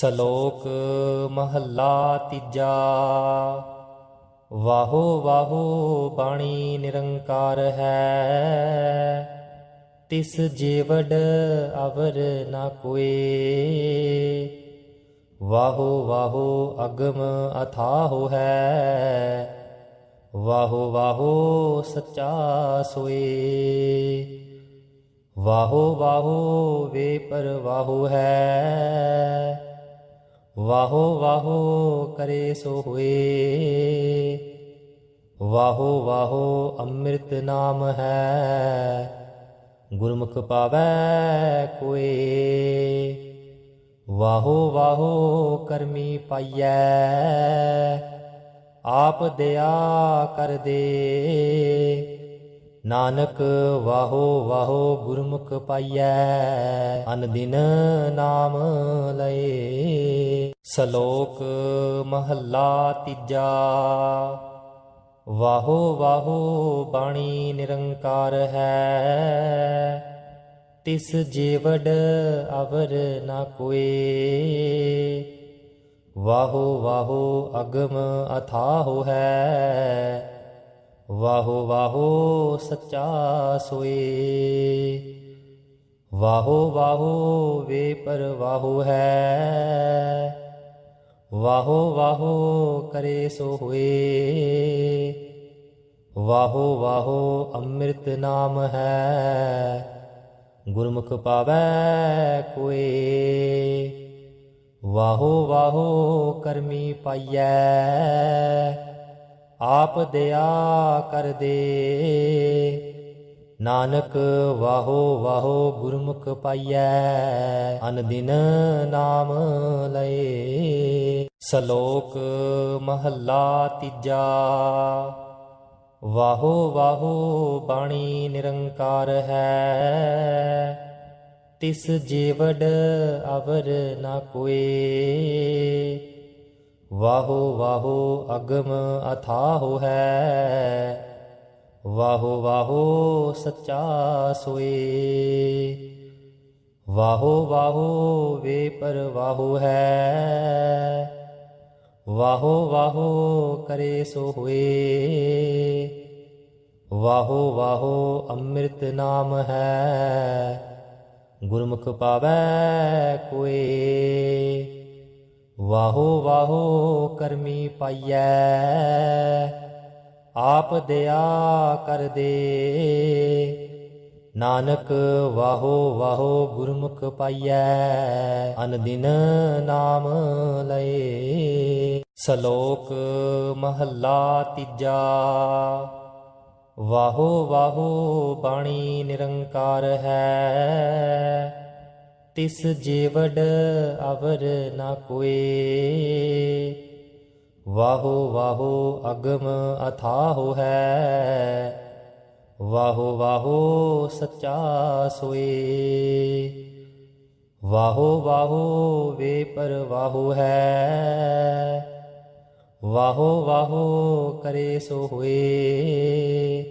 ਸ਼ਲੋਕ ਮਹੱਲਾ ਤੀਜਾ। ਵਾਹੋ ਵਾਹੋ ਬਾਣੀ ਨਿਰੰਕਾਰ ਹੈ। ਤਿਸ ਜੀਵੜ ਅਵਰ ਨਾ ਕੋਏ। ਵਾਹੋ ਵਾਹੋ ਅਗਮ ਅਥਾਹ ਹੈ। ਵਾਹੋ ਵਾਹੋ ਸੱਚਾ ਸੋਏ। ਵਾਹੋ ਵਾਹੋ ਵੇ ਪਰਵਾਹੋ ਹੈ। ਵਾਹੋ ਵਾਹੋ ਕਰੇ ਸੋ ਹੋਏ। ਵਾਹੋ ਵਾਹੋ ਅੰਮ੍ਰਿਤ ਨਾਮ ਹੈ, ਗੁਰਮੁਖ ਪਾਵੈ ਕੋਏ। ਵਾਹੋ ਵਾਹੋ ਕਰਮੀ ਪਾਈਐ, ਆਪ ਦਇਆ ਕਰ ਦੇ ਨਾਨਕ ਵਾਹੋ ਵਾਹੋ ਗੁਰਮੁਖ ਪਾਈਐ, ਅਨ ਦਿਨ ਨਾਮ ਲਏ। ਸ਼ਲੋਕ ਮਹੱਲਾ ਤੀਜਾ। ਵਾਹੋ ਵਾਹੋ ਬਾਣੀ ਨਿਰੰਕਾਰ ਹੈ। ਤਿਸ ਜੀਵੜ ਅਵਰ ਨਾ ਕੋਏ। ਵਾਹੋ ਵਾਹੋ ਅਗਮ ਅਥਾਹ ਹੈ ਵਾਹੋ ਵਾਹੋ ਸੱਚਾ ਸੋਏ। ਵਾਹੋ ਵਾਹੋ ਵੇ ਪਰਵਾਹੋ ਹੈ। ਵਾਹੋ ਵਾਹੋ ਕਰੇ ਸੋ ਹੋਏ। ਵਾਹੋ ਵਾਹੋ ਅੰਮ੍ਰਿਤ ਨਾਮ ਹੈ। ਗੁਰਮੁਖ ਪਾਵੈ ਕੋਏ। ਵਾਹੋ ਵਾਹੋ ਕਰਮੀ ਪਾਈਐ। ਆਪ ਦਇਆ ਕਰ ਦੇ ਨਾਨਕ ਵਾਹੋ ਵਾਹੋ ਗੁਰਮੁਖ ਪਾਈਐ, ਅਨ ਦਿਨ ਨਾਮ ਲਏ। ਸ਼ਲੋਕ ਮਹੱਲਾ ਤੀਜਾ। ਵਾਹੋ ਵਾਹੋ ਬਾਣੀ ਨਿਰੰਕਾਰ ਹੈ। ਤਿਸ ਜੀਵੜ ਅਵਰ ਨਾ ਕੋਏ। ਵਾਹੋ ਵਾਹੋ ਅਗਮ ਅਥਾਹੋ ਹੈ। ਵਾਹੋ ਵਾਹੋ ਸੱਚਾ ਸੋਏ। ਵਾਹੋ ਵਾਹੋ ਵੇ ਪਰਵਾਹੋ ਹੈ। ਵਾਹੋ ਵਾਹੋ ਕਰੇ ਸੋ ਹੋਏ। ਵਾਹੋ ਵਾਹੋ ਅੰਮ੍ਰਿਤ ਨਾਮ ਹੈ। ਗੁਰਮੁਖ ਪਾਵੈ ਕੋਏ। ਵਾਹੋ ਵਾਹੋ ਕਰਮੀ ਪਾਈਐ। ਆਪ ਦਇਆ ਕਰ ਦੇ ਨਾਨਕ ਵਾਹੋ ਵਾਹੋ ਗੁਰਮੁਖ ਪਾਈਐ। ਅਨ ਦਿਨ ਨਾਮ ਲਏ। ਸ਼ਲੋਕ ਮਹੱਲਾ ਤੀਜਾ। ਵਾਹੋ ਵਾਹੋ ਬਾਣੀ ਨਿਰੰਕਾਰ ਹੈ। ਤਿਸ ਜੀਵੜ ਅਵਰ ਨਾ ਕੋਏ। ਵਾਹੋ ਵਾਹੋ ਅਗਮ ਅਥਾਹੋ ਹੈ। ਵਾਹੋ ਵਾਹੋ ਸੱਚਾ ਸੋਏ। ਵਾਹੋ ਵਾਹੋ ਵੇ ਪਰਵਾਹੋ ਹੈ। ਵਾਹੋ ਵਾਹੋ ਕਰੇ ਸੋ ਹੋਏ।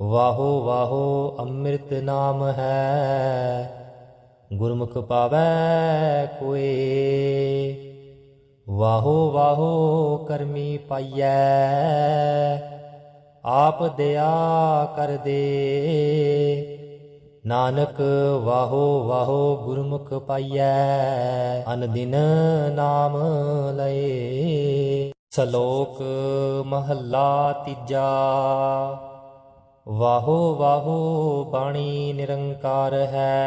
ਵਾਹੋ ਵਾਹੋ ਅੰਮ੍ਰਿਤ ਨਾਮ ਹੈ। ਗੁਰਮੁਖ ਪਾਵੈ ਕੋਏ। ਵਾਹੋ ਵਾਹੋ ਕਰਮੀ ਪਾਈਐ, ਆਪ ਦਇਆ ਕਰ ਦੇ ਨਾਨਕ ਵਾਹੋ ਵਾਹੋ ਗੁਰਮੁਖ ਪਾਈਐ, ਅਨ ਦਿਨ ਨਾਮ ਲਏ। ਸ਼ਲੋਕ ਮਹੱਲਾ ਤੀਜਾ। ਵਾਹੋ ਵਾਹੋ ਬਾਣੀ ਨਿਰੰਕਾਰ ਹੈ।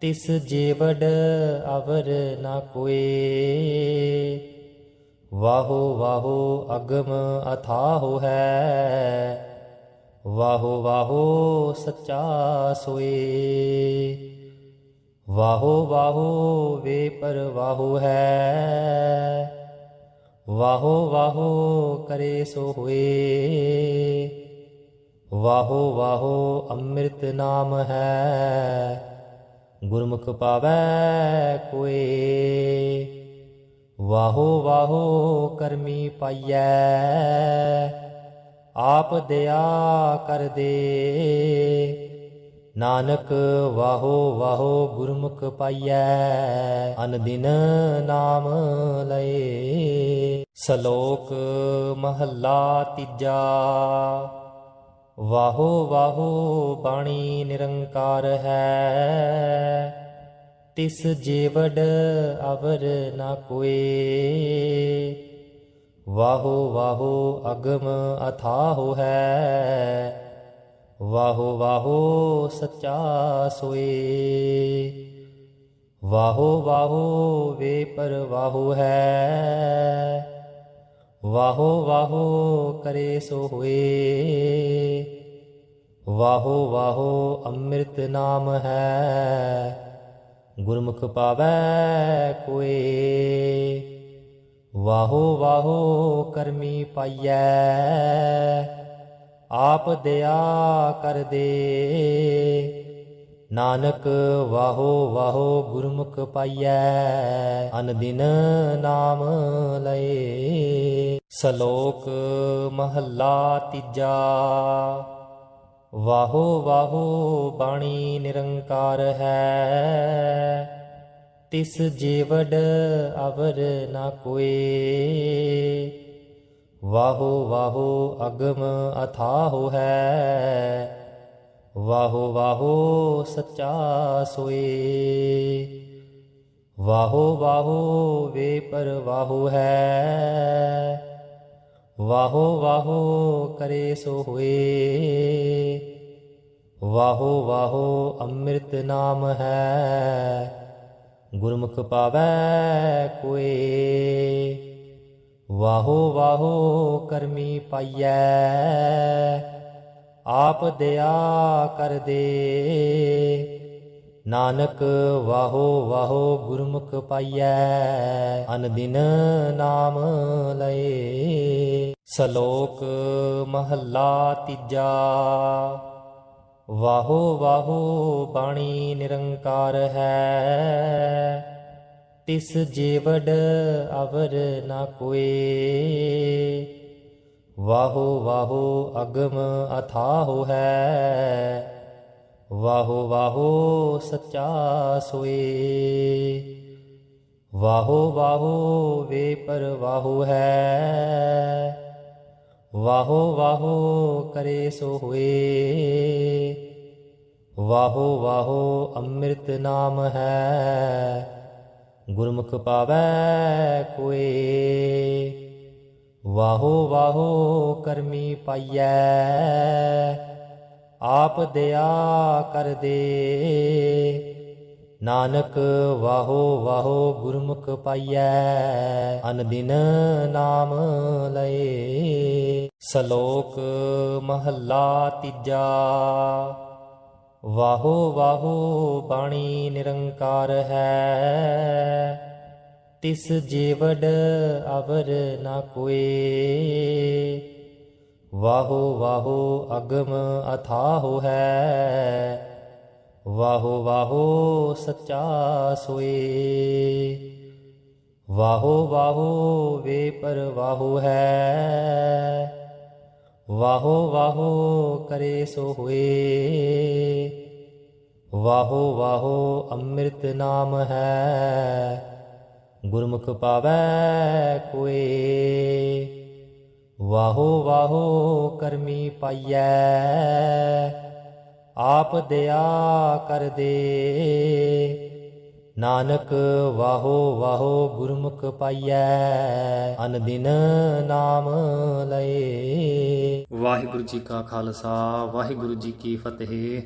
ਤਿਸ ਜੀਵੜ ਅਵਰ ਨਾ ਕੋਏ। ਵਾਹੋ ਵਾਹੋ ਅਗਮ ਅਥਾਹੋ ਹੈ। ਵਾਹੋ ਵਾਹੋ ਸੱਚਾ ਸੋਏ। ਵਾਹੋ ਵਾਹੋ ਵੇ ਪਰਵਾਹੋ ਹੈ। ਵਾਹੋ ਵਾਹੋ ਕਰੇ ਸੋ ਹੋਏ। ਵਾਹੋ ਵਾਹੋ ਅੰਮ੍ਰਿਤ ਨਾਮ ਹੈ, ਗੁਰਮੁਖ ਪਾਵੈ ਕੋਏ। ਵਾਹੋ ਵਾਹੋ ਕਰਮੀ ਪਾਈਐ, ਆਪ ਦਇਆ ਕਰ ਦੇ ਨਾਨਕ ਵਾਹੋ ਵਾਹੋ ਗੁਰਮੁਖ ਪਾਈਐ, ਅਨ ਦਿਨ ਨਾਮ ਲਏ। ਸ਼ਲੋਕ ਮਹੱਲਾ ਤੀਜਾ। ਵਾਹੋ ਵਾਹੋ ਬਾਣੀ ਨਿਰੰਕਾਰ ਹੈ। ਤਿਸ ਜੀਵੜ ਅਵਰ ਨਾ ਕੋਏ। ਵਾਹੋ ਵਾਹੋ ਅਗਮ ਅਥਾਹ ਹੈ ਵਾਹੋ ਵਾਹੋ ਸੱਚਾ ਸੋਏ। ਵਾਹੋ ਵਾਹੋ ਵੇ ਪਰਵਾਹੋ ਹੈ। ਵਾਹੋ ਵਾਹੋ ਕਰੇ ਸੋ ਹੋਏ। ਵਾਹੋ ਵਾਹੋ ਅੰਮ੍ਰਿਤ ਨਾਮ ਹੈ। ਗੁਰਮੁਖ ਪਾਵੈ ਕੋਏ। ਵਾਹੋ ਵਾਹੋ ਕਰਮੀ ਪਾਈਐ। ਆਪ ਦਇਆ ਕਰ ਦੇ ਨਾਨਕ ਵਾਹੋ ਵਾਹੋ ਗੁਰਮੁਖ ਪਾਈਐ, ਅਨ ਦਿਨ ਨਾਮ ਲਏ। ਸ਼ਲੋਕ ਮਹੱਲਾ ਤੀਜਾ। ਵਾਹੋ ਵਾਹੋ ਬਾਣੀ ਨਿਰੰਕਾਰ ਹੈ। ਤਿਸ ਜੀਵੜ ਅਵਰ ਨਾ ਕੋਏ। ਵਾਹੋ ਵਾਹੋ ਅਗਮ ਅਥਾਹੋ ਹੈ। ਵਾਹੋ ਵਾਹੋ ਸੱਚਾ ਸੋਏ। ਵਾਹੋ ਵਾਹੋ ਵੇ ਪਰਵਾਹੋ ਹੈ। ਵਾਹੋ ਵਾਹੋ ਕਰੇ ਸੋ ਹੋਏ। ਵਾਹੋ ਵਾਹੋ ਅੰਮ੍ਰਿਤ ਨਾਮ ਹੈ। ਗੁਰਮੁਖ ਪਾਵੈ ਕੋਏ। ਵਾਹੋ ਵਾਹੋ ਕਰਮੀ ਪਾਈਐ। ਆਪ ਦਇਆ ਕਰ ਦੇ ਨਾਨਕ ਵਾਹੋ ਵਾਹੋ ਗੁਰਮੁਖ ਪਾਈਐ। ਅਨ ਦਿਨ ਨਾਮ ਲਏ। ਸ਼ਲੋਕ ਮਹੱਲਾ ਤੀਜਾ। ਵਾਹੋ ਵਾਹੋ ਬਾਣੀ ਨਿਰੰਕਾਰ ਹੈ। ਤਿਸ ਜੀਵੜ ਅਵਰ ਨਾ ਕੋਏ। ਵਾਹੋ ਵਾਹੋ ਅਗਮ ਅਥਾਹੋ ਹੈ ਵਾਹੋ ਵਾਹੋ ਸੱਚਾ ਸੋਏ। ਵਾਹੋ ਵਾਹੋ ਵੇ ਪਰਵਾਹੋ ਹੈ। ਵਾਹੋ ਵਾਹੋ ਕਰੇ ਸੋ ਹੋਏ। ਵਾਹੋ ਵਾਹੋ ਅੰਮ੍ਰਿਤ ਨਾਮ ਹੈ। ਗੁਰਮੁਖ ਪਾਵੈ ਕੋਏ। ਵਾਹੋ ਵਾਹੋ ਕਰਮੀ ਪਾਈਐ, ਆਪ ਦਇਆ ਕਰ ਦੇ ਨਾਨਕ ਵਾਹੋ ਵਾਹੋ ਗੁਰਮੁਖ ਪਾਈਐ, ਅਨ ਦਿਨ ਨਾਮ ਲਏ। ਸ਼ਲੋਕ ਮਹੱਲਾ ਤੀਜਾ। ਵਾਹੋ ਵਾਹੋ ਬਾਣੀ ਨਿਰੰਕਾਰ ਹੈ। ਤਿਸ ਜੀਵੜ ਅਵਰ ਨਾ ਕੋਏ। ਵਾਹੋ ਵਾਹੋ ਅਗਮ ਅਥਾਹੋ ਹੈ। ਵਾਹੋ ਵਾਹੋ ਸੱਚਾ ਸੋਏ। ਵਾਹੋ ਵਾਹੋ ਵੇ ਪਰਵਾਹੋ ਹੈ। ਵਾਹੋ ਵਾਹੋ ਕਰੇ ਸੋ ਹੋਏ। ਵਾਹੋ ਵਾਹੋ ਅੰਮ੍ਰਿਤ ਨਾਮ ਹੈ, ਗੁਰਮੁਖ ਪਾਵੈ ਕੋਏ। ਵਾਹੋ ਵਾਹੋ ਕਰਮੀ ਪਾਈਐ, ਆਪ ਦਇਆ ਕਰ ਦੇ ਨਾਨਕ ਵਾਹੋ ਵਾਹੋ ਗੁਰਮੁਖ ਪਾਈਐ ਅਨ ਦਿਨ ਨਾਮ ਲਏ। ਵਾਹਿਗੁਰੂ ਜੀ ਕਾ ਖਾਲਸਾ, ਵਾਹਿਗੁਰੂ ਜੀ ਕੀ ਫਤਿਹ।